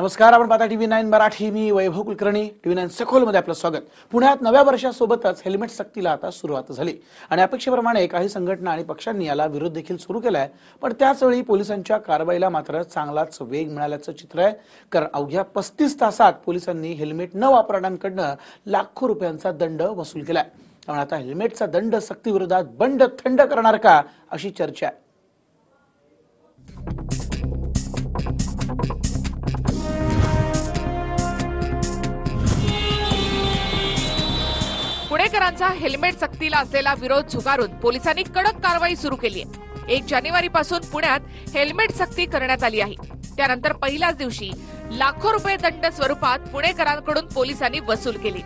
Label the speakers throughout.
Speaker 1: नमस्कार आपण पाहता टीव्ही नाईन मराठी. मी वैभव कुलकर्णी. टीव्ही नाईन सखोलमध्ये आपलं स्वागत. पुण्यात नव्या वर्षासोबतच हेल्मेट सक्तीला आता सुरुवात झाली. आणि अपेक्षेप्रमाणे काही संघटना आणि पक्षांनी याला विरोध देखील सुरू केलाय. पण त्याचवेळी पोलिसांच्या कारवाईला मात्र चांगलाच वेग मिळाल्याचं चित्र आहे. कारण अवघ्या पस्तीस तासात पोलिसांनी हेल्मेट न वापरणाऱ्यांकडनं लाखो रुपयांचा दंड वसूल केलाय. त्यामुळे आता हेल्मेटचा दंड सक्तीविरोधात बंड थंड करणार का अशी चर्चा आहे.
Speaker 2: पुणेकरांचा हेल्मेट सक्तीला असलेला विरोध झुगारून पोलिसांनी कडक कारवाई सुरू केली आहे एक जानेवारी पासून पुण्यात हेल्मेट सक्ती करण्यात आली आहे. त्यानंतर पहिल्याच दिवशी लाखो रुपये दंड स्वरूपात पुणेकरांकडून पोलिसांनी वसूल केली.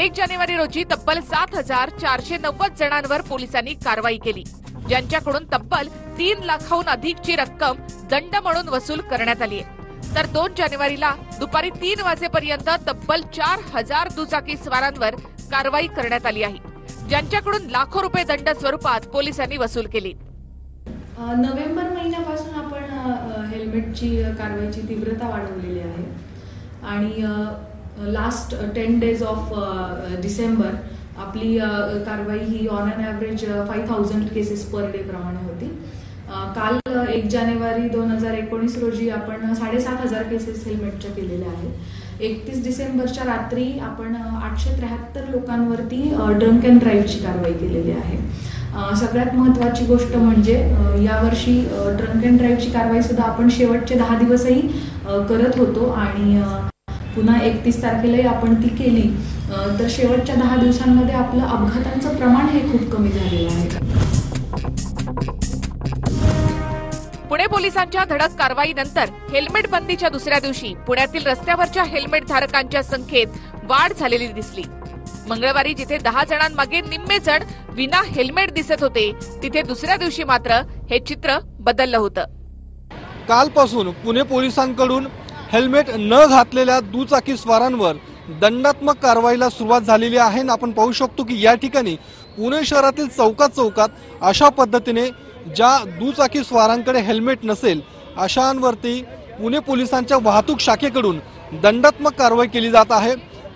Speaker 2: एक जानेवारी रोजी तब्बल सात हजार चारशे नव्वद जणांवर पोलिसांनी कारवाई केली. ज्यांच्याकडून तब्बल तीन लाखाहून अधिकची रक्कम दंड म्हणून वसूल करण्यात आली आहे तर दोन जानेवारीला दुपारी तीन वाजेपर्यंत तब्बल चार हजार दुचाकी स्वारांवर कारवाई करण्यात आली आहे. ज्यांच्याकडून लाखो रुपये दंड स्वरूपात पोलिसांनी वसूल केली.
Speaker 3: नोव्हेंबर महिन्यापासून आपण हेल्मेटची कारवाईची तीव्रता वाढवलेली आहे. आणि last ten days of December आपली कारवाई ही on an average five thousand cases per day प्रमाणे काल एक जानेवारी दोन हजार एकोणीस रोजी आपण साडेसात हजार केसेस हेल्मेटच्या केलेल्या आहेत. एकतीस डिसेंबरच्या रात्री आपण आठशे त्र्याहत्तर लोकांवरती ड्रंक अँड ड्राईव्हची कारवाई केलेली आहे. सगळ्यात महत्त्वाची गोष्ट म्हणजे यावर्षी ड्रंक अँड ड्राईव्हची कारवाई सुद्धा आपण शेवटचे दहा दिवसही करत होतो आणि पुन्हा एकतीस तारखेलाही आपण ती केली. तर शेवटच्या दहा दिवसांमध्ये आपलं अपघातांचं प्रमाण हे खूप कमी झालेलं आहे.
Speaker 2: पुणे पोलिसांच्या धडक कारवाईनंतर हेल्मेट बंदीच्या दुसऱ्या दिवशी पुण्यातील रस्त्यावरच्या हेल्मेट धारकांच्या संख्येत वाढ झालेली दिसली. मंगळवारी जिथे दहा जणांमागे निम्मे जण विना हेल्मेट दिसत होते तिथे दुसऱ्या दिवशी मात्र हे चित्र बदललं होतं.
Speaker 4: कालपासून पुणे पोलिसांकडून हेल्मेट न घातलेल्या दुचाकी स्वारांवर दंडात्मक कारवाईला सुरुवात झालेली आहे. आपण पाहू शकतो की या ठिकाणी पुणे शहरातील चौकात चौकात अशा पद्धतीने ज्या दुचाकी स्वारांकडे हेल्मेट नसेल अशांवरती पुणे पोलिसांच्या वाहतूक शाखेकडून दंडात्मक कारवाई केली जात आहे.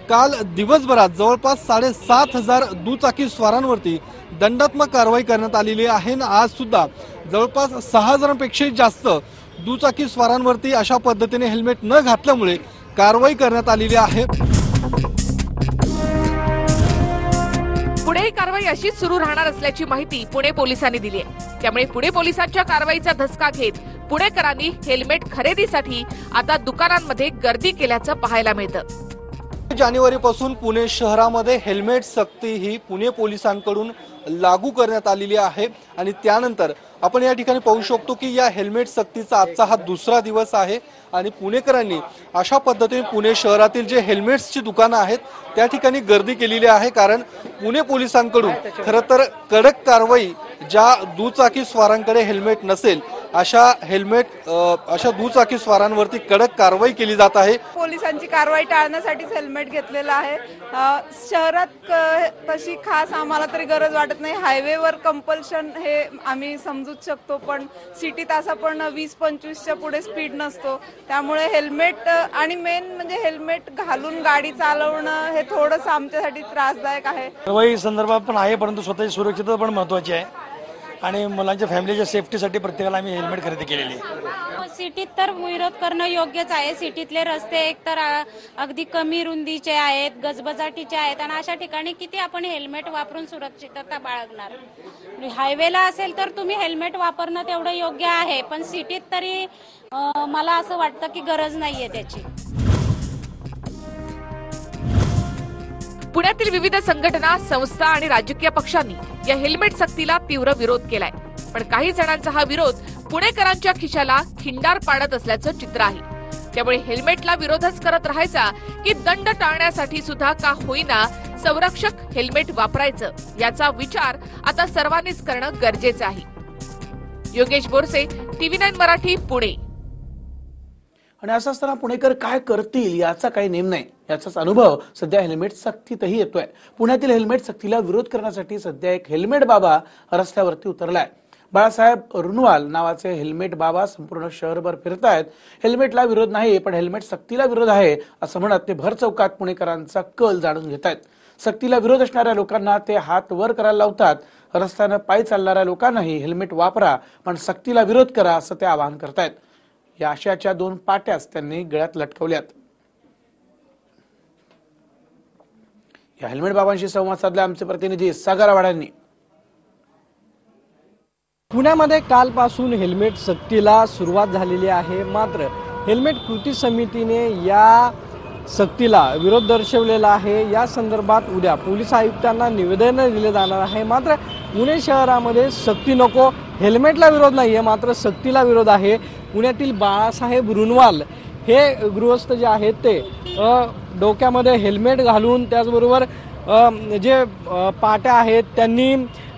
Speaker 4: काल दिवसभरात जवळपास साडेसात हजार दुचाकी स्वारांवरती दंडात्मक कारवाई करण्यात आलेली आहे आणि आज सुद्धा जवळपास सहा हजारांपेक्षाही जास्त दुचाकी स्वारांवरती अशा पद्धतीने हेल्मेट न घातल्यामुळे कारवाई करण्यात आलेली आहे.
Speaker 2: कारवाई अशीच सुरू राहणार असल्याची माहिती पुणे पोलिसांनी दिली आहे. त्यामुळे पुणे पोलिसांच्या कारवाईचा धसका घेत पुणेकरांनी हेल्मेट खरेदीसाठी आता दुकानांमध्ये गर्दी केल्याचं पाहायला मिळतं.
Speaker 4: जानेवारीपासून पुणे शहरामध्ये हेल्मेट सक्ती ही पुणे पोलिसांकडून लागू करण्यात आलेली आहे आणि त्यानंतर आपण या ठिकाणी पाहू शकतो की या हेल्मेट सक्तीचा आजचा हा दुसरा दिवस आहे आणि पुणेकरांनी अशा पद्धतीने पुणे शहरातील जे हेल्मेट्सची दुकानं आहेत त्या ठिकाणी गर्दी केलेली आहे. कारण पुणे पोलिसांकडून खरं तर कडक कारवाई ज्या दुचाकी स्वारांकडे हेल्मेट नसेल अशा हेल्मेट अशा दुचाकी स्वारांवरती कडक कारवाई केली जात आहे.
Speaker 5: पोलिसांची कारवाई टाळण्यासाठीच हेल्मेट घेतलेलं आहे. शहरात क- तशी खास आम्हाला तरी गरज वाटत नाही. हायवेवर कंपल्शन हे आम्ही समजूच शकतो पण सिटीत असं पण वीस पंचवीसच्या पुढे स्पीड नसतो. त्यामुळे हेल्मेट आणि मेन म्हणजे हेल्मेट घालून गाडी चालवणं हे थोडंसं आमच्यासाठी त्रासदायक आहे.
Speaker 6: कारवाई संदर्भात पण आहे परंतु स्वतःची सुरक्षितता पण महत्वाची आहे. आणि मुलांच्या फॅमिलीच्या सेफ्टीसाठी प्रत्येकाला आम्ही हेल्मेट खरेदी केलेली आहे.
Speaker 7: सिटीत तर विरोध करणं योग्यच आहे. सिटीतले रस्ते एक तर अगदी कमी रुंदीचे आहेत गजबजाटीचे आहेत आणि अशा ठिकाणी किती आपण हेल्मेट वापरून सुरक्षितता बाळगणार? हायवेला असेल तर तुम्ही हेल्मेट वापरणं तेवढं योग्य आहे पण सिटीत तरी मला असं वाटतं की गरज नाहीये त्याची.
Speaker 2: पुण्यातील विविध संघटना संस्था आणि राजकीय पक्षांनी या हेल्मेट सक्तीला तीव्र विरोध केलाय. पण काही जणांचा हा विरोध पुणेकरांच्या खिशाला खिंडार पाडत असल्याचं चित्र आहे. त्यामुळे हेल्मेटला विरोधच करत राहायचा की दंड टाळण्यासाठी सुद्धा का होईना संरक्षक हेल्मेट वापरायचं याचा विचार आता सर्वांनीच करणं गरजेचं आहे. Yogesh Borse TV nine Marathi Pune.
Speaker 1: आणि असं असताना पुणेकर काय करतील याचा काही नेम नाही. याचाच अनुभव सध्या हेल्मेट सक्तीतही येतोय. पुण्यातील हेल्मेट सक्तीला विरोध करण्यासाठी सध्या एक हेल्मेट बाबा रस्त्यावरती उतरलाय. बाळासाहेब रुनवाल नावाचे हेल्मेट बाबा संपूर्ण शहरभर फिरतायत. हेल्मेटला विरोध नाही पण हेल्मेट सक्तीला विरोध आहे असं म्हणत ते भर चौकात पुणेकरांचा कल जाणून घेत आहेत सक्तीला विरोध असणाऱ्या लोकांना ते हात वर करायला लावतात. रस्त्यानं पायी चालणाऱ्या लोकांनाही हेल्मेट वापरा पण सक्तीला विरोध करा असं ते आवाहन करतायत. या आशयाच्या दोन पाट्याच त्यांनी गळ्यात लटकवल्यात. या हेल्मेट बाबांशी संवाद साधला आमचे प्रतिनिधी सागर आवाड्यांनी
Speaker 4: पुण्यामध्ये कालपासून हेल्मेट सक्तीला सुरुवात झालेली आहे. मात्र हेल्मेट कृती समितीने या सक्तीला विरोध दर्शवलेला आहे. या संदर्भात उद्या पोलीस आयुक्तांना निवेदन दिले जाणार आहे. मात्र पुणे शहरामध्ये सक्ती नको हेल्मेटला विरोध नाही आहे मात्र सक्तीला विरोध आहे. पुण्यातील बाळासाहेब रुनवाल हे गृहस्थ जे आहेत ते डोक्यामध्ये हेल्मेट घालून त्याचबरोबर जे पाट्या आहेत त्यांनी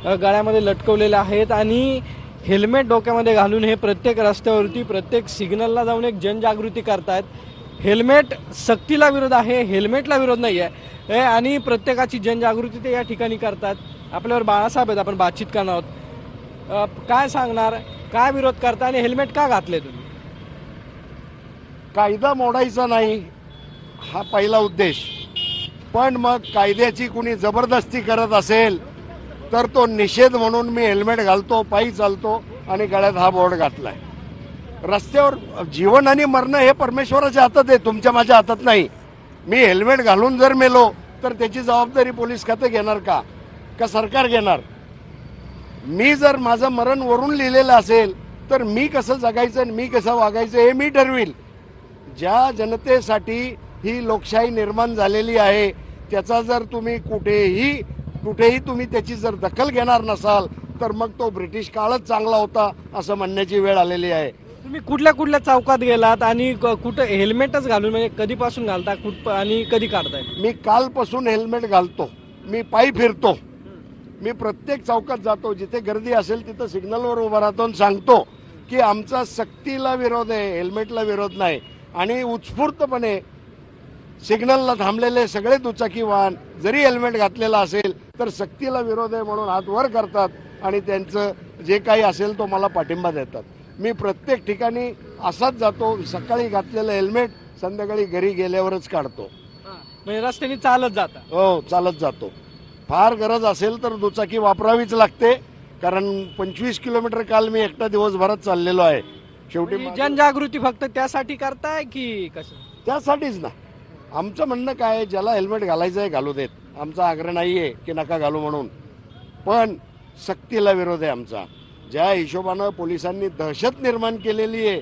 Speaker 4: गळ्यामध्ये लटकवलेल्या आहेत आणि हेल्मेट डोक्यामध्ये घालून हे प्रत्येक रस्त्यावरती प्रत्येक सिग्नलला जाऊन एक जनजागृती करतायत. हेल्मेट सक्तीला विरोध आहे हेल्मेटला विरोध नाही आहे हे आणि प्रत्येकाची जनजागृती ते या ठिकाणी करतात आपल्यावर बाळासाहेब आहेत आपण बातचीत करणार आहोत. काय सांगणार? काय विरोध करता आणि हेल्मेट का घातले तुम्ही?
Speaker 8: कायदा मोडायचा नाही हा पहिला उद्देश. पण मग कायद्याची कुणी जबरदस्ती करत असेल तर तो निषेध म्हणून मी हेल्मेट घालतो पायी चालतो आणि गळ्यात हा बोर्ड घातलाय. रस्त्यावर जीवन आणि मरणं हे परमेश्वराच्या हातात आहे तुमच्या माझ्या हातात नाही. मी हेल्मेट घालून जर मेलो तर त्याची जबाबदारी पोलीस खातं घेणार का? का सरकार घेणार? मी जर माझं मरण वरून लिहिलेलं असेल तर मी कसं जगायचं आणि मी कसं वागायचं हे मी ठरविल. ज्या जनतेसाठी ही लोकशाही निर्माण झालेली आहे त्याचा जर तुम्ही कुठेही कुठेही तुम्ही त्याची जर दखल घेणार नसाल तर मग तो ब्रिटिश काळच चांगला होता असं म्हणण्याची वेळ आलेली आहे.
Speaker 4: तुम्ही कुठल्या कुठल्या चौकात गेलात आणि कुठं हेल्मेटच घालून म्हणजे कधीपासून घालता कुठ आणि कधी काढताय?
Speaker 8: मी कालपासून हेल्मेट घालतो. मी पायी फिरतो. मी प्रत्येक चौकात जातो जिथे गर्दी असेल तिथं सिग्नलवर उभा राहतो आणि सांगतो की आमचा सक्तीला विरोध आहे हेल्मेटला विरोध नाही. आणि उत्स्फूर्तपणे सिग्नलला थांबलेले सगळे दुचाकी वाहन जरी हेल्मेट घातलेला असेल तर सक्तीला विरोध आहे म्हणून हात वर करतात आणि त्यांचं जे काही असेल तो मला पाठिंबा देतात. मी प्रत्येक ठिकाणी असाच जातो सकाळी घातलेलं हेल्मेट संध्याकाळी घरी गेल्यावरच काढतो.
Speaker 4: म्हणजे रस्त्याने चालत जाता.
Speaker 8: हो चालत जातो. फार गरज असेल तर दुचाकी वापरावीच लागते कारण पंचवीस किलोमीटर काल मी एकटा दिवसभरात चाललेलो आहे. शेवटी माझं-
Speaker 4: जनजागृती फक्त त्यासाठी करताय की कसं?
Speaker 8: त्यासाठीच ना. आमचं म्हणणं काय आहे, ज्याला हेल्मेट घालायचं आहे घालू देत. आमचा आग्रह नाही आहे की नका घालू म्हणून. पण सक्तीला विरोध आहे आमचा. ज्या हिशोबानं पोलिसांनी दहशत निर्माण केलेली आहे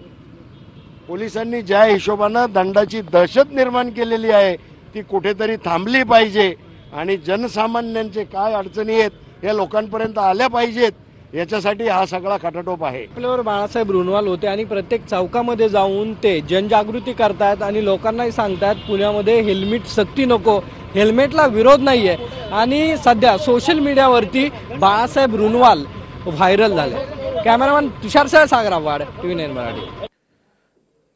Speaker 8: पोलिसांनी ज्या हिशोबानं दंडाची दहशत निर्माण केलेली आहे ती कुठेतरी थांबली पाहिजे. आणि जनसामान्यांचे काय अडचणी आहेत या लोकांपर्यंत आल्या पाहिजेत याच्यासाठी हा सगळा खटाटोप आहे.
Speaker 4: आपल्यावर बाळासाहेब रुणवाल होते आणि प्रत्येक चौकामध्ये जाऊन ते जनजागृती करतायत आणि लोकांनाही सांगतायत पुण्यामध्ये हेल्मेट सक्ती नको हेल्मेटला विरोध नाहीये. आणि सध्या सोशल मीडियावरती बाळासाहेब रुणवाल व्हायरल झाले. Cameraman Tushar Sagarawad T V nine Marathi.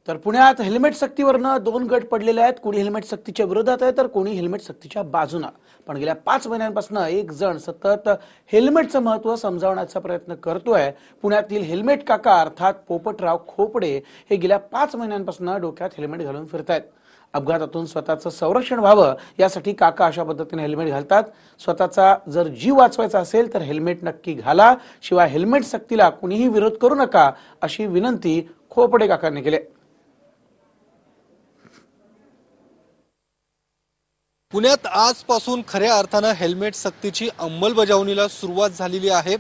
Speaker 1: तर पुण्यात हेल्मेट सक्तीवरनं दोन गट पडलेले आहेत. कोणी हेल्मेट सक्तीच्या विरोधात आहे तर कोणी हेल्मेट सक्तीच्या बाजूनं. पण गेल्या पाच महिन्यांपासून एक जण सतत हेल्मेटचं महत्त्व समजावण्याचा प्रयत्न करतोय. पुण्यातील हेल्मेट काका अर्थात पोपटराव खोपडे हे गेल्या पाच महिन्यांपासून डोक्यात हेल्मेट घालून फिरतायत. अपघातातून स्वतःचं संरक्षण व्हावं यासाठी काका अशा पद्धतीने हेल्मेट घालतात. स्वतःचा जर जीव वाचवायचा असेल तर हेल्मेट नक्की घाला. शिवाय हेल्मेट सक्तीला कुणीही विरोध करू नका अशी विनंती खोपडे काकांनी केली
Speaker 4: पुण्यात आजपासून खऱ्या अर्थानं हेल्मेट सक्तीची अंमलबजावणीला सुरुवात झालेली आहे.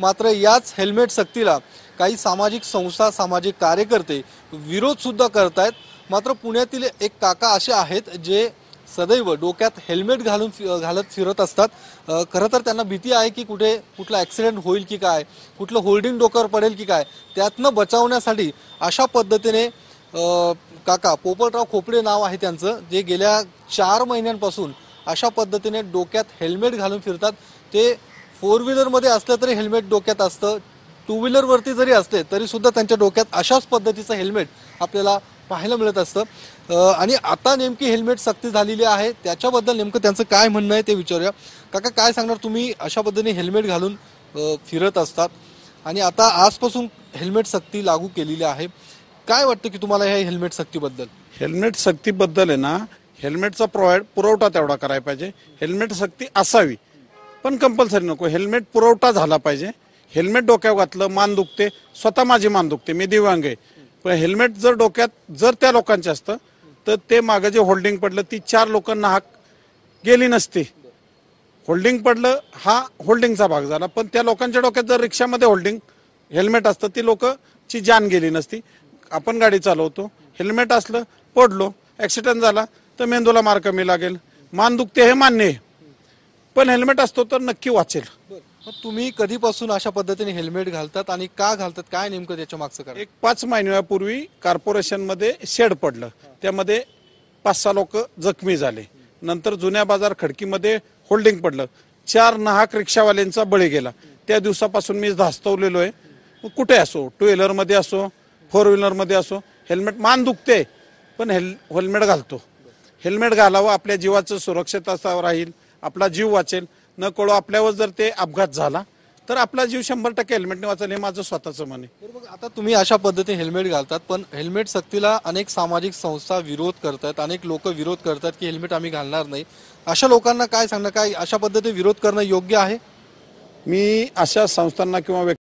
Speaker 4: मात्र याच हेल्मेट सक्तीला काही सामाजिक संस्था सामाजिक कार्यकर्ते विरोध सुद्धा करतायत. मात्र पुण्यातील एक काका असे आहेत जे सदैव डोक्यात हेल्मेट घालून फि- घालत फिरत असतात. खरं तर त्यांना भीती आहे की कुठे कुठला ॲक्सिडेंट होईल की काय कुठलं होल्डिंग डोक्यावर पडेल की काय त्यातनं बचावण्यासाठी अशा पद्धतीने काका पोपटराव खोपडे नाव आहे त्यांचं जे गेल्या चार महिन्यांपासून अशा पद्धतीने डोक्यात हेल्मेट घालून फिरतात. ते फोर व्हीलरमध्ये असलं तरी हेल्मेट डोक्यात असतं. टू व्हीलरवरती जरी असले तरी सुद्धा त्यांच्या डोक्यात अशाच पद्धतीचं हेल्मेट आपल्याला पाहायला मिळत असतं. आणि आता नेमकी हेल्मेट सक्ती झालेली आहे. त्याच्याबद्दल नेमकं त्यांचं काय म्हणणं आहे ते विचारूया. काका काय सांगणार तुम्ही? अशा पद्धतीने हेल्मेट घालून फिरत असतात. आणि आता आजपासून हेल्मेट सक्ती लागू केलेली आहे. काय वाटतं की तुम्हाला ह्या हेल्मेट सक्तीबद्दल?
Speaker 9: हेल्मेट सक्तीबद्दल आहे ना हेल्मेटचा प्रोव्हाइड पुरवठा तेवढा करायला पाहिजे. हेल्मेट सक्ती असावी पण कंपल्सरी नको. हेल्मेट पुरवठा झाला पाहिजे. हेल्मेट डोक्यावर घातलं मान दुखते. स्वतः माझी मान दुखते मी दिव्यांग आहे. पण हेल्मेट जर डोक्यात जर त्या लोकांचे असतं तर ते मागं जे होल्डिंग पडलं ती चार लोकांना हाक गेली नसती. होल्डिंग पडलं हा होल्डिंगचा भाग झाला. पण त्या लोकांच्या डोक्यात जर रिक्षामध्ये होल्डिंग हेल्मेट असतं ती लोकची जान गेली नसती. आपण गाडी चालवतो हेल्मेट असलं पडलो ऍक्सिडेंट झाला तर मेंदूला मार कमी लागेल. मान दुखते हे मान्य आहे. पण हेल्मेट असतो तर नक्की वाचेल.
Speaker 4: मग तुम्ही कधीपासून अशा पद्धतीने हेल्मेट घालतात आणि का घालतात? काय नेमकं त्याच्या मागचं कारण?
Speaker 9: एक पाच महिन्यापूर्वी कॉर्पोरेशनमध्ये शेड पडलं. त्यामध्ये पाच सहा लोक जखमी झाले. नंतर जुन्या बाजार खडकीमध्ये होल्डिंग पडलं. चार नाहक रिक्षावाल्यांचा बळी गेला. त्या दिवसापासून मी धास्तवलेलो आहे. कुठे असो? टू व्हीलरमध्ये असो फोर व्हीलरमध्ये असो हेल्मेट मान दुखते पण हेल हेल्मेट घालतो. हेल्मेट घालावं आपल्या जीवाचं सुरक्षितता राहील आपला जीव वाचेल. न कळो आपल्यावर जर ते अपघात झाला तर आपला जीव शंभर टक्के हेल्मेटने वाचेल हे माझं स्वतःचं मन आहे.
Speaker 4: आता तुम्ही अशा पद्धतीने हेल्मेट घालतात पण हेल्मेट सक्तीला अनेक सामाजिक संस्था विरोध करतात अनेक लोक विरोध करतात की हेल्मेट आम्ही घालणार नाही. अशा लोकांना काय सांगणार काय अशा पद्धतीने विरोध करणं योग्य आहे?
Speaker 9: मी अशा संस्थांना किंवा व्यक्ती